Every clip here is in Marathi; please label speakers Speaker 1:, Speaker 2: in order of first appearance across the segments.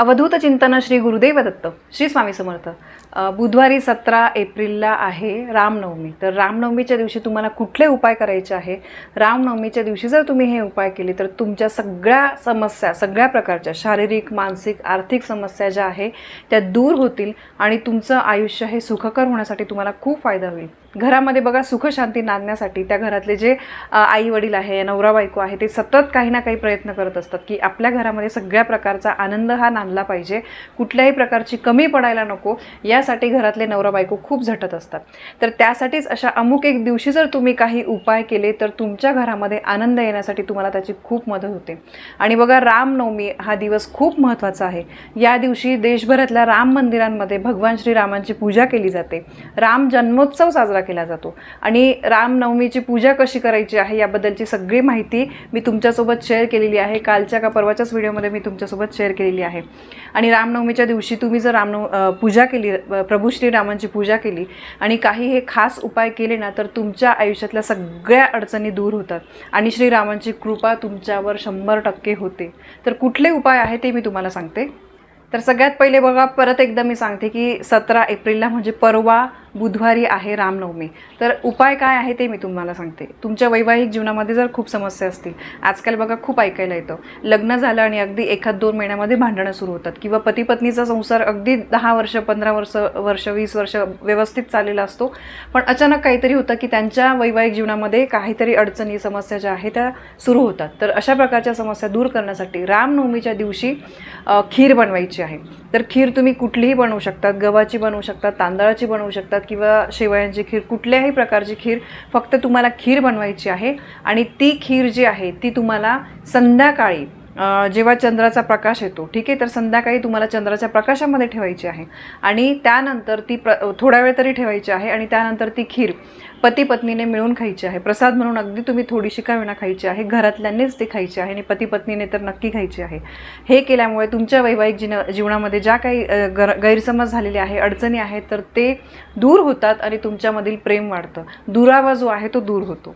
Speaker 1: अवधूत चिंतन श्री गुरुदेव दत्त श्री स्वामी समर्थ. बुधवारी सतरा एप्रिलला आहे रामनवमी. तर रामनवमीच्या दिवशी तुम्हाला कुठले उपाय करायचे आहे? रामनवमीच्या दिवशी जर तुम्ही हे उपाय केले तर तुमच्या सगळ्या समस्या सगळ्या प्रकारच्या शारीरिक मानसिक आर्थिक समस्या ज्या आहे त्या दूर होतील आणि तुमचं आयुष्य हे सुखकर होण्यासाठी तुम्हाला खूप फायदा होईल. घरामध्ये बघा सुखशांती नांदण्यासाठी त्या घरातले जे आई वडील आहे नवरा बायको आहे ते सतत काही ना काही प्रयत्न करत असतात की आपल्या घरामध्ये सगळ्या प्रकारचा आनंद हा नांदला पाहिजे. कुठल्याही प्रकारची कमी पडायला नको. यासाठी घरातले नवरा बायको खूप झटत असतात. तर त्यासाठीच अशा अमुक एक दिवशी जर तुम्ही काही उपाय केले तर तुमच्या घरामध्ये आनंद येण्यासाठी तुम्हाला त्याची खूप मदत होते. आणि बघा रामनवमी हा दिवस खूप महत्त्वाचा आहे. या दिवशी देशभरातल्या राम मंदिरांमध्ये भगवान श्रीरामांची पूजा केली जाते. राम जन्मोत्सव साजरा केला जातो. आणि रामनवमीची पूजा कशी करायची आहे याबद्दलची सगळी माहिती मी तुमच्यासोबत शेअर केलेली आहे. कालच्या का परवाच्याच व्हिडिओमध्ये मी तुमच्यासोबत शेअर केलेली आहे. आणि रामनवमीच्या दिवशी तुम्ही जर रामनव पूजा केली प्रभू श्रीरामांची पूजा केली आणि काही हे खास उपाय केले ना तर तुमच्या आयुष्यातल्या सगळ्या अडचणी दूर होतात. आणि श्रीरामांची कृपा तुमच्यावर शंभर टक्के होते. तर कुठले उपाय आहे ते मी तुम्हाला सांगते. तर सगळ्यात पहिले बघा परत एकदा मी सांगते की सतरा एप्रिलला म्हणजे परवा बुधवारी आहे रामनवमी. तर उपाय काय आहे ते मी तुम्हाला सांगते. तुमच्या वैवाहिक जीवनामध्ये जर खूप समस्या असतील आजकाल बघा खूप ऐकायला येतं. लग्न झालं आणि अगदी एखाद दोन महिन्यामध्ये भांडणं सुरू होतात किंवा पती पत्नीचा संसार अगदी दहा वर्ष पंधरा वर्ष वर्ष वीस वर्ष व्यवस्थित चाललेला असतो. पण अचानक काहीतरी होतं की त्यांच्या वैवाहिक जीवनामध्ये काहीतरी अडचणी समस्या ज्या आहेत त्या सुरू होतात. तर अशा प्रकारच्या समस्या दूर करण्यासाठी रामनवमीच्या दिवशी खीर बनवायची आहे. तर खीर तुम्ही कुठलीही बनवू शकतात. गव्हाची बनवू शकतात तांदळाची बनवू शकतात. किंवा शेवयांची खीर कुठल्याही प्रकारची खीर फक्त तुम्हाला खीर बनवायची आहे आणि ती खीर जी आहे ती तुम्हाला संध्याकाळी जेव्हा चंद्राचा प्रकाश येतो ठीक आहे? तर संध्याकाळी तुम्हाला चंद्राच्या प्रकाशामध्ये ठेवायची आहे. आणि त्यानंतर ती प्र थोडा वेळ तरी ठेवायची आहे आणि त्यानंतर ती खीर पती पत्नीने मिळून खायची आहे. प्रसाद म्हणून अगदी तुम्ही थोडीशी का विना खायची आहे? घरातल्यांनीच ती खायची आहे आणि पती पत्नीने तर नक्की खायची आहे. हे केल्यामुळे तुमच्या वैवाहिक जीन जीवनामध्ये ज्या काही गर गैरसमज झालेले आहे अडचणी आहेत तर ते दूर होतात आणि तुमच्यामधील प्रेम वाढतं. दुरावा जो आहे तो दूर होतो.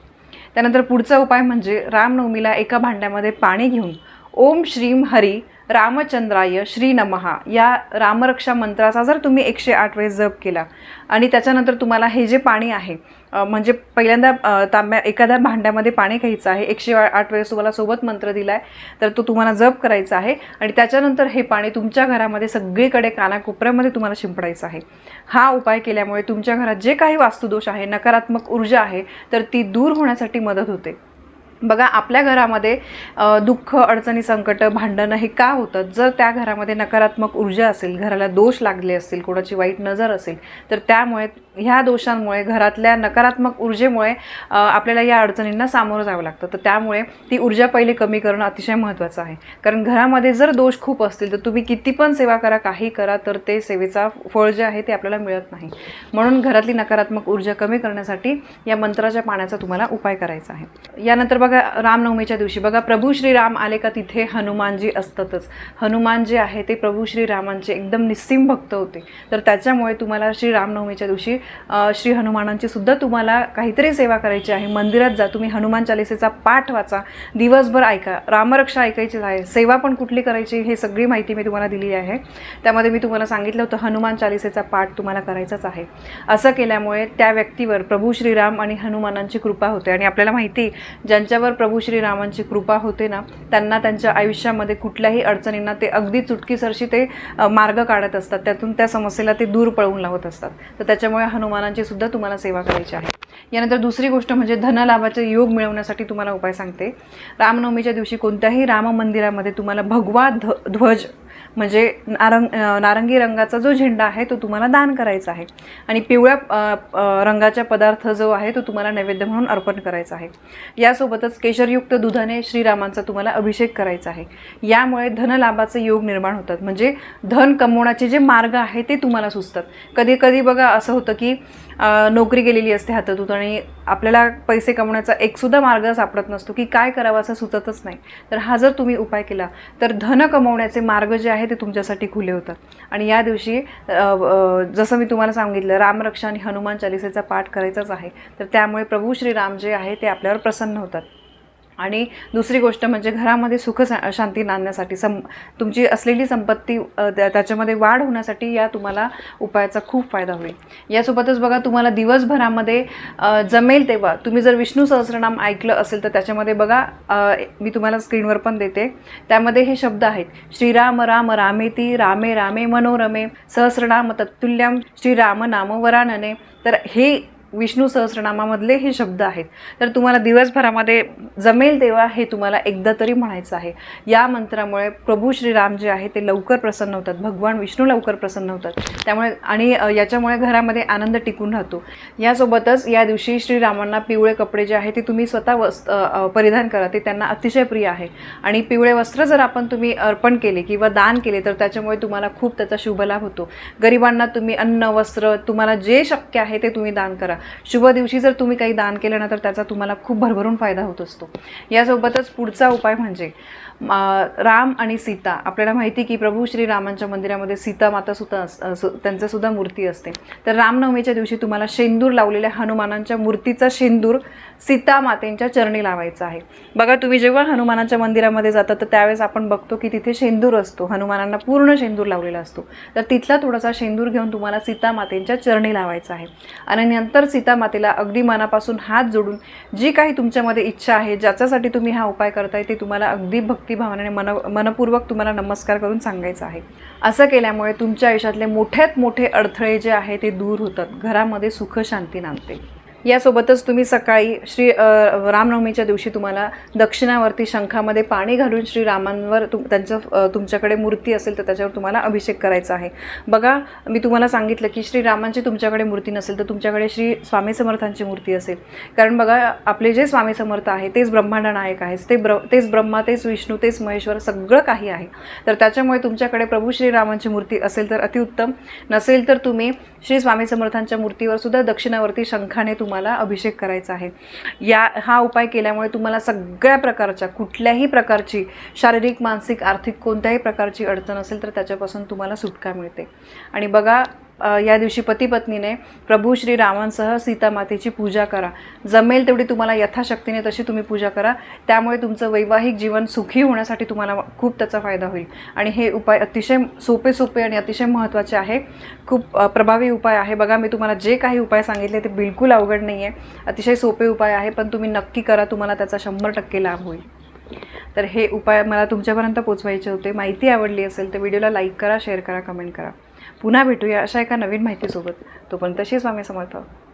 Speaker 1: त्यानंतर पुढचा उपाय म्हणजे रामनवमीला एका भांड्यामध्ये पाणी घेऊन ओम श्रीम हरी रामचंद्राय श्री नमहा या रामरक्षा मंत्राचा जर तुम्ही एकशे आठ वेळेस जप केला आणि त्याच्यानंतर तुम्हाला हे जे पाणी आहे म्हणजे पहिल्यांदा तांब्या एखाद्या भांड्यामध्ये पाणी घ्यायचं आहे एकशे आठ वेळेस तुम्हाला सोबत मंत्र दिला आहे तर तो तुम्हाला जप करायचा आहे आणि त्याच्यानंतर हे पाणी तुमच्या घरामध्ये सगळीकडे कानाकोपऱ्यामध्ये तुम्हाला शिंपडायचं आहे. हा उपाय केल्यामुळे तुमच्या घरात जे काही वास्तुदोष आहे नकारात्मक ऊर्जा आहे तर ती दूर होण्यासाठी मदत होते. बघा आपल्या घरामध्ये दुःख अडचणी संकट भांडणं हे का होतं जर त्या घरामध्ये नकारात्मक ऊर्जा असेल घराला दोष लागले असतील कोणाची वाईट नजर असेल तर त्यामुळे ह्या दोषांमुळे घरातल्या नकारात्मक ऊर्जेमुळे आपल्याला या अडचणींना सामोरं जावं लागतं. तर त्यामुळे ती ऊर्जा पहिले कमी करणं अतिशय महत्त्वाचं आहे. कारण घरामध्ये जर दोष खूप असतील तर तुम्ही किती पण सेवा करा काही करा तर ते सेवेचा फळ जे आहे ते आपल्याला मिळत नाही. म्हणून घरातली नकारात्मक ऊर्जा कमी करण्यासाठी या मंत्राच्या पाण्याचा तुम्हाला उपाय करायचा आहे. यानंतर बघा रामनवमीच्या दिवशी. बघा प्रभू श्रीराम आले का तिथे हनुमानजी असतातच. हनुमान जे आहे ते प्रभू श्रीरामांचे एकदम निस्सीम भक्त होते. तर त्याच्यामुळे तुम्हाला श्री रामनवमीच्या दिवशी श्री हनुमानांची सुद्धा तुम्हाला काहीतरी सेवा करायची आहे. मंदिरात जा तुम्ही हनुमान चालिसेचा पाठ वाचा. दिवसभर ऐका. रामरक्षा ऐकायची आहे. सेवा पण कुठली करायची हे सगळी माहिती मी तुम्हाला दिली आहे. त्यामध्ये मी तुम्हाला सांगितलं होतं हनुमान चालिसेचा पाठ तुम्हाला करायचाच आहे. असं केल्यामुळे त्या व्यक्तीवर प्रभू श्रीराम आणि हनुमानांची कृपा होते. आणि आपल्याला माहिती आहे, ज्यांच्यावर प्रभू श्रीरामांची कृपा होते ना त्यांना त्यांच्या आयुष्यामध्ये कुठल्याही अडचणींना ते अगदी चुटकीसरशी ते मार्ग काढत असतात. त्यातून त्या समस्येला ते दूर पळवून लावत असतात. तर त्याच्यामुळे हनुमानांची सुद्धा तुम्हाला सेवा करायची आहे. यानंतर दुसरी गोष्ट म्हणजे धनलाभाचे योग मिळवण्यासाठी तुम्हाला उपाय सांगते. रामनवमीच्या दिवशी कोणत्याही राम मंदिरामध्ये तुम्हाला भगवा ध ध्वज म्हणजे नारंग नारंगी रंगाचा जो झेंडा आहे तो तुम्हाला दान करायचा आहे. आणि पिवळ्या रंगाचा पदार्थ जो आहे तो तुम्हाला नैवेद्य म्हणून अर्पण करायचा आहे. यासोबतच केशरयुक्त दुधाने श्रीरामांचा तुम्हाला अभिषेक करायचा आहे. यामुळे धनलाभाचे योग निर्माण होतात. म्हणजे धन कमवण्याचे जे मार्ग आहे ते तुम्हाला सुचतात. कधी कधी बघा असं होतं की नोकरी गेलेली असते हातातून आणि आपल्याला पैसे कमवण्याचा एकसुद्धा मार्ग सापडत नसतो की काय करावा असं सुचतच नाही. तर हा जर तुम्ही उपाय केला तर धन कमवण्याचे मार्ग जे आहे ते तुमच्यासाठी खुले होतात. आणि या दिवशी जसं मी तुम्हाला सांगितलं रामरक्षा आणि हनुमान चालिसेचा पाठ करायचाच आहे. तर त्यामुळे प्रभू श्रीराम जे आहे ते आपल्यावर प्रसन्न होतात. आणि दुसरी गोष्ट म्हणजे घरामध्ये सुख शांती नांदण्यासाठी सं तुमची असलेली संपत्ती त्या- त्याच्यामध्ये वाढ होण्यासाठी या तुम्हाला उपायाचा खूप फायदा होईल. यासोबतच बघा तुम्हाला दिवसभरामध्ये जमेल तेव्हा तुम्ही जर विष्णू सहस्रनाम ऐकलं असेल तर त्याच्यामध्ये बघा मी तुम्हाला स्क्रीनवर पण देते. त्यामध्ये हे शब्द आहेत श्रीराम राम रामेती रामे रामे मनोरमे सहस्रनाम तत्तुल्यम श्रीराम नाम वरानने. तर हे विष्णू सहस्रनामामधले हे शब्द आहेत. तर तुम्हाला दिवसभरामध्ये जमेल तेव्हा हे तुम्हाला एकदा तरी म्हणायचं आहे. या मंत्रामुळे प्रभू श्रीराम जे आहे ते लवकर प्रसन्न होतात. भगवान विष्णू लवकर प्रसन्न होतात. त्यामुळे आणि याच्यामुळे घरामध्ये आनंद टिकून राहतो. यासोबतच या दिवशी श्रीरामांना पिवळे कपडे जे आहे ते तुम्ही स्वतः वस् परिधान करा. ते त्यांना अतिशय प्रिय आहे. आणि पिवळे वस्त्र जर आपण तुम्ही अर्पण केले किंवा दान केले तर त्याच्यामुळे तुम्हाला खूप त्याचा शुभलाभ होतो. गरिबांना तुम्ही अन्न वस्त्र तुम्हाला जे शक्य आहे ते तुम्ही दान करा. शुभ दिवशी जर तुम्ही काही दान केलं ना तर त्याचा तुम्हाला खूप भरभरून फायदा होत असतो. यासोबतच पुढचा उपाय म्हणजे राम आणि सीता. आपल्याला माहिती की प्रभू श्रीरामांच्या मंदिरामध्ये सीता माता सुद्धा अस- त्यांचं सुद्धा मूर्ती असते. तर रामनवमीच्या दिवशी तुम्हाला शेंदूर लावलेल्या हनुमानांच्या मूर्तीचा शेंदूर सीता मातेंच्या चरणी लावायचा आहे. बघा तुम्ही जेव्हा हनुमानाच्या मंदिरामध्ये जाता तर त्यावेळेस आपण बघतो की तिथे शेंदूर असतो. हनुमानांना पूर्ण शेंदूर लावलेला असतो. तर तिथला थोडासा शेंदूर घेऊन तुम्हाला सीता मातेंच्या चरणी लावायचा आहे. आणि नंतर सीतामातेला अगदी मनापासून हात जोडून जी काही तुमच्यामध्ये इच्छा आहे ज्याच्यासाठी तुम्ही हा उपाय करताय ते तुम्हाला अगदी भक्तिभावनाने मन मनपूर्वक तुम्हाला नमस्कार करून सांगायचं आहे. असं केल्यामुळे तुमच्या आयुष्यातले मोठ्यात मोठे अडथळे जे आहे ते दूर होतात. घरामध्ये सुख शांती नांदते. यासोबतच तुम्ही सकाळी श्री रामनवमीच्या दिवशी तुम्हाला दक्षिणावरती शंखामध्ये पाणी घालून श्रीरामांवर तुम त्यांचं तुमच्याकडे मूर्ती असेल तर त्याच्यावर तुम्हाला अभिषेक करायचा आहे. बघा मी तुम्हाला सांगितलं की श्रीरामांची तुमच्याकडे मूर्ती नसेल तर तुमच्याकडे श्री स्वामी समर्थांची मूर्ती असेल. कारण बघा आपले जे स्वामी समर्थ आहे तेच ब्रह्मांड नायक आहेत ते ब्र तेच ब्रह्मा तेच विष्णू तेच महेश्वर सगळं काही आहे. तर त्याच्यामुळे तुमच्याकडे प्रभू श्रीरामांची मूर्ती असेल तर अतिउत्तम. नसेल तर तुम्ही श्री स्वामी समर्थांच्या मूर्तीवर सुद्धा दक्षिणावरती शंखाने तुम्हाला तुम्हाला अभिषेक करायचा आहे. या हा उपाय केल्यामुळे तुम्हाला सगळ्या प्रकारच्या कुठल्याही प्रकारची शारीरिक मानसिक आर्थिक कोणत्याही प्रकारची अडचण असेल तर त्याच्यापासून तुम्हाला सुटका मिळते. आणि बघा या दिवशी पतीपत्नीने प्रभू श्री रामांसह पूजा करा. जमेल तेवढी तुम्हाला यथाशक्तीने तशी तुम्ही पूजा करा. त्यामुळे तुमचं वैवाहिक जीवन सुखी होण्यासाठी तुम्हाला खूप त्याचा फायदा होईल. आणि हे उपाय अतिशय सोपे सोपे आणि अतिशय महत्त्वाचे आहे. खूप प्रभावी उपाय आहे. बघा मी तुम्हाला जे काही उपाय सांगितले ते बिलकुल अवघड नाही आहे अतिशय सोपे उपाय आहे पण तुम्ही नक्की करा. तुम्हाला त्याचा शंभर टक्के लाभ होईल. तर हे उपाय मला तुमच्यापर्यंत पोचवायचे होते. माहिती आवडली असेल तर व्हिडिओला लाईक करा शेअर करा कमेंट करा. पुन्हा भेटूया अशा एका नवीन माहितीसोबत. तोपर्यंत तशी स्वामी समर्थ.